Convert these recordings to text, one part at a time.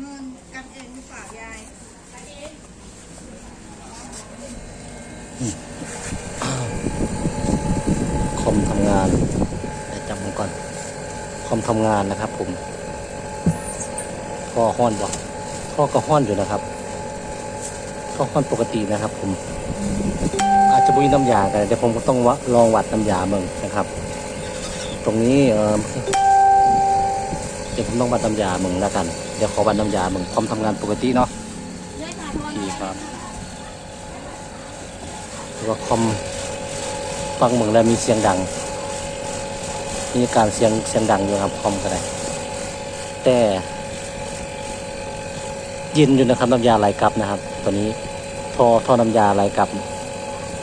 เงินกันเองหรือเปล่ายายคอมทำงานแต่จำมันก่อน คอมทำงานนะครับผมท่อห้อนบ่ท่อก็ห้อนอยู่นะครับท่อห้อนปกตินะครับผม อาจจะบุยน้ำยากันเดี๋ยวผมก็ต้องวะลองวัดน้ำยาเมืองนะครับ ตรงนี้เออ เดี๋ยวผมต้องวัดน้ำยาเมืองแล้วกัน เดี๋ยวขอวัดน้ำยาเมืองคอมทำงานปกติเนาะดีครับแล้วก็คอมฟังเมืองแล้วมีเสียงดัง มีการเสียงเสียงดังอยู่ครับคอมก็ได้ แต่เย็นอยู่นะครับน้ำยาไหลกลับนะครับ ตัวนี้ท่อท่อน้ำยาไหลกลับ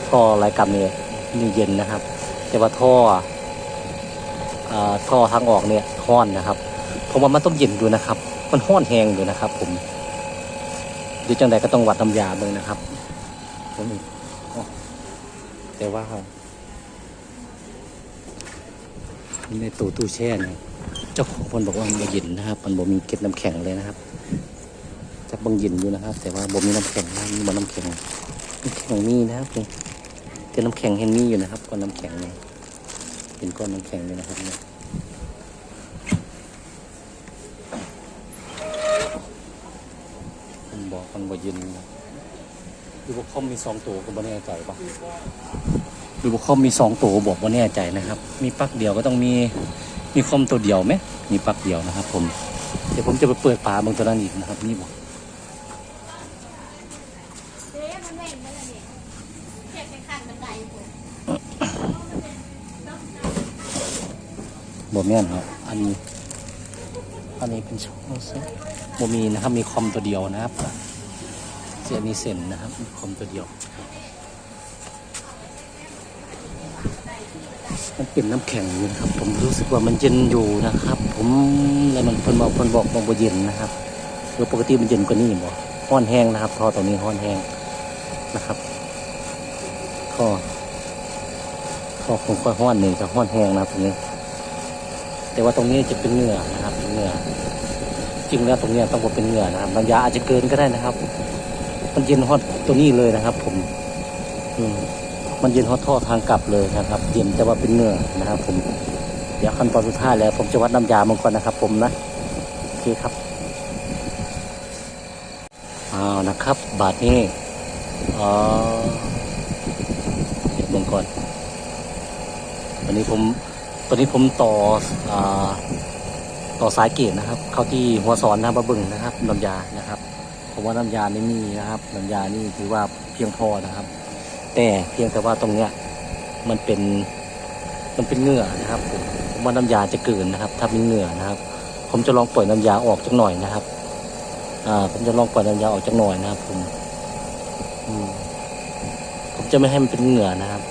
ท่อไหลกลับเนี่ยนี่เย็นนะครับ แต่ว่าท่ออ่าท่อทางออกเนี่ยห้อนนะครับ ผมว่ามันต้องเย็นอยู่นะครับ มันห้อนแหงอยู่นะครับ ผมเดี๋ยวจังใดก็ต้องวัดน้ำยาเบิ่งนะครับ ผมอีกแต่ว่าในตู้ตู้แช่เนี่ยเจ้าของคนบอกว่ามันเย็นนะครับ มันบ่มีเก็บน้ำแข็งเลยนะครับจะบังเย็นอยู่นะครับ แต่ว่าบ่มีน้ำแข็งนะมีบ่น้ำแข็งน้ำแข็งมีนะครับนี่แต่น้ำแข็งเห็นมีอยู่นะครับก้อนน้ำแข็งเนี่ยเห็นก้อนน้ำแข็งเลยนะครับเนี่ยผม บอกมันบ่เย็นดูว่าคอมมีสองตัวก็บ่แน่ใจปะดูว่าคอมมีสองตัวบอกว่แน่ใจนะครับ มีปลั๊กเดียวก็ต้องมีมีคอมตัวเดียวไหมมีปลั๊กเดียวนะครับ ผมเดี๋ยวผมจะไปเปิดฝาบางตัวนั้นอีกนะครับ นี่บอกเจ๊มันแม่งมันอะไรเนี่อกแม่นครับอันนี้อันนี้เป็นช่องเซ็ต บมีนะครับมีคอมตัวเดียวนะครับเสียมีเส้นนะครับมีคอมตัวเดียว มันเป็นน้ำแข็งอยู่นะครับ ผมรู้สึกว่ามันเย็นอยู่นะครับ ผมแล้วมันเพิ่นบอกเพิ่นบอกมันบ่เย็นนะครับโดยปกติมันเย็นกว่านี้บ่ห้อนแห้งนะครับท่อตัวนี้ห้อนแห้งนะครับท่อท่อคงค่อยห้อนหนี่งจะห้อนแห้งนะครับตรงนี้ แต่ว่าตรงนี้จะเป็นเหงื่อนะครับเป็นเหงื่อ ริงแล้วตรงนี้ต้องบอกเป็นเหงื่อนะครับน้ำยาอาจจะเกินก็ได้นะครับ มันเย็นฮอตตัวนี้เลยนะครับ ผม อืมมันเย็นฮอตท่อทางกลับเลยนะครับ เย็นแต่ว่าเป็นเหงื่อนะครับ ผม เดี๋ยวขั้นตอนสุดท้ายแล้ว ผมจะวัดน้ำยามันก่อนนะครับ ผมนะโอเคครับอ้าวนะครับ บาทนี้อ๋อเดี๋ยวมึงก่อนวันนี้ผมตอนนี้ผมต่ออ่า ต่อสายเกตนะครับ เข้าที่หัวสอนนะครับมาเบึงนะครับน้ำยานะครับเพราะว่าน้ำยานี่มีนะครับน้ำยานี่ถือว่าเพียงพอนะครับ แต่เพียงแต่ว่าตรงเนี้ยมันเป็นมันเป็นเหงื่อนะครับผมผมว่าน้ำยาจะเกินนะครับ ถ้าเป็นเหงื่อนะครับ ผมจะลองปล่อยน้ำยาออกจักหน่อยนะครับอ่าผมจะลองปล่อยน้ำยาออกจักหน่อยนะครับ ผมผมจะไม่ให้มันเป็นเหงื่อนะครับ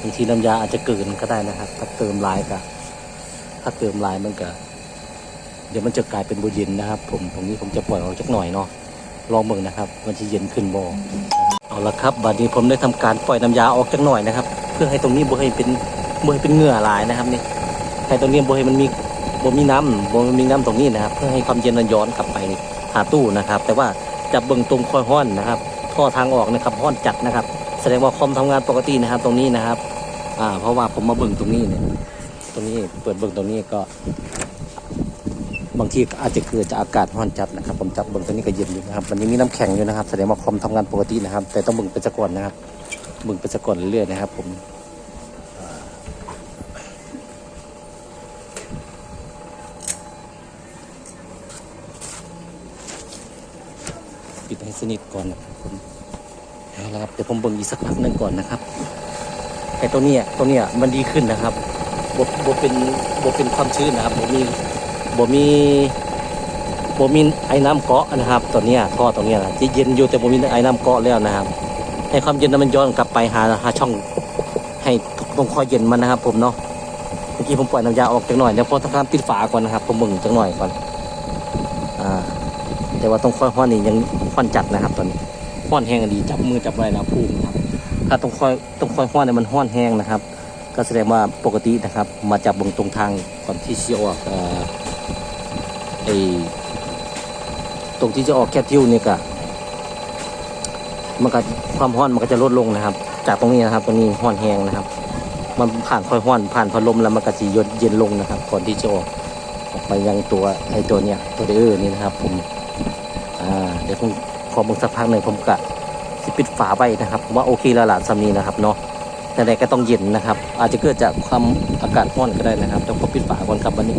บางทีน้ำยาอาจจะเกินก็ได้นะครับ ถ้าเติมลายก็ถ้าเติมลายมันก็ เดี๋ยวมันจะกลายเป็นบุเย็นนะครับ ผมตรงนี้ผมจะปล่อยออกจักหน่อยเนาะลองเบิ่งนะครับ มันจะเย็นขึ้นบ่เอาละครับบัดนี้ผมได้ทำการปล่อยน้ำยาออกจักหน่อยนะครับ เพื่อให้ตรงนี้บ่ให้เป็นบ่ให้เป็นเหงื่อลายนะครับนี่ให้ตรงนี้บ่ให้มันมีบ่มีน้ำบ่มีน้ำตรงนี้นะครับ เพื่อให้ความเย็นมันย้อนกลับไปหาตู้นะครับ แต่ว่าจะเบิ่งตรงคอยห้อนนะครับท่อทางออกนะครับห้อนจัดนะครับ แสดงว่าคอมทำงานปกตินะครับ ตรงนี้นะครับอ่าเพราะว่าผมมาเบิ่งตรงนี้เนี่ยตรงนี้เปิดเบิ่งตรงนี้ก็ บางทีอาจจะเกิดจากอากาศร้อนจัดนะครับ ผมจับเบิ่งตรงนี้ก็เย็นอยู่นะครับวันนี้มีน้ำแข็งอยู่นะครับแสดงว่าคอมทำงานปกตินะครับ แต่ต้องเบิ่งไปซะก่อนนะครับเบิ่งไปซะก่อนเรื่อยๆนะครับ ผมปิดให้สนิทก่อนนะครับผมเอาละครับเดี๋ยวผมเบิ่งอีกสักพักหนึงก่อนนะครับไอ้ตัวเนี้ยตัวเนี้ยมันดีขึ้นนะครับบบบเป็นบเป็นความชื้นนะครับบมี บมีบมีไอ้น้ำเกาะนะครับตัวนี้ท่อตัวนี้นะที่เย็นอยู่แต่บมีไอ้น้ำเกาะแล้วนะครับ ให้ความเย็นนั้นมันย้อนกลับไปหาหาช่อง ให้ตรงคอยเย็นมันนะครับ ผมเนาะเมื่อกี้ผมปล่อยน้ำยาออกจังหน่อยเดี๋ยวพอทำการปิดฝาก่อนนะครับ ผมเบิ่งจังหน่อยก่อนอ่าแต่ว่าต้องค่อยห้อนนี่ยังห้อนจัดนะครับ ตอนนี้ห้อนแห้งดีจับมือจับไว้นะภูมิครับ ถ้าต้องค่อยต้องค่อยห้อนเนี่ยมันห้อนแห้งนะครับ ก็แสดงว่าปกตินะครับ มาจับบงตรงทางก่อนที่เชียวออกเอ่อ ไอตรงที่จะออกแคปทิวนี่ก็มันก็ความร้อนมันก็จะลดลงนะครับ จากตรงนี้นะครับ ตรงนี้ร้อนแห้งนะครับ มันผ่านค่อยร้อนผ่านพัดลมแล้วมันก็จะเย็นลงนะครับ ก่อนที่จะออกออกไปยังตัวไอ้ตัวเนี้ยตัวเดอร์นี่นะครับ ผมอ่าเดี๋ยวผมขอมึงสักพักหนึ่งผมกะสิปิดฝาไว้นะครับว่าโอเคแล้วล่ะสามีนะครับเนาะแต่ใดก็ต้องเย็นนะครับ อาจจะเกิดจากความอากาศร้อนก็ได้นะครับต้องขอปิดฝาก่อนครับวันนี้